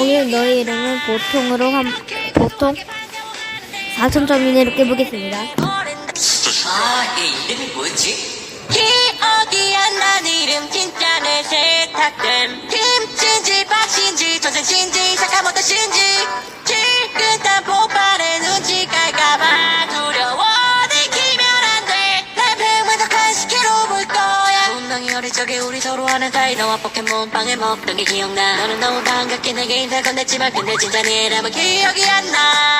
오늘 너의 이름은 보통으로 한 보통 4,000점 이내로 깨보겠습니다. 아, 얘 이름이 뭐였지? 기억이 안 난 이름 진짜 내 세탁된 김치인지 박신지 전생신지 어릴 적에 우리 서로 하는 사이 너와 포켓몬빵을 먹던 게 기억나. 너는 너무 반갑게 내게 인사 건넸지만 근데 진짜 내 이름은 기억이 안나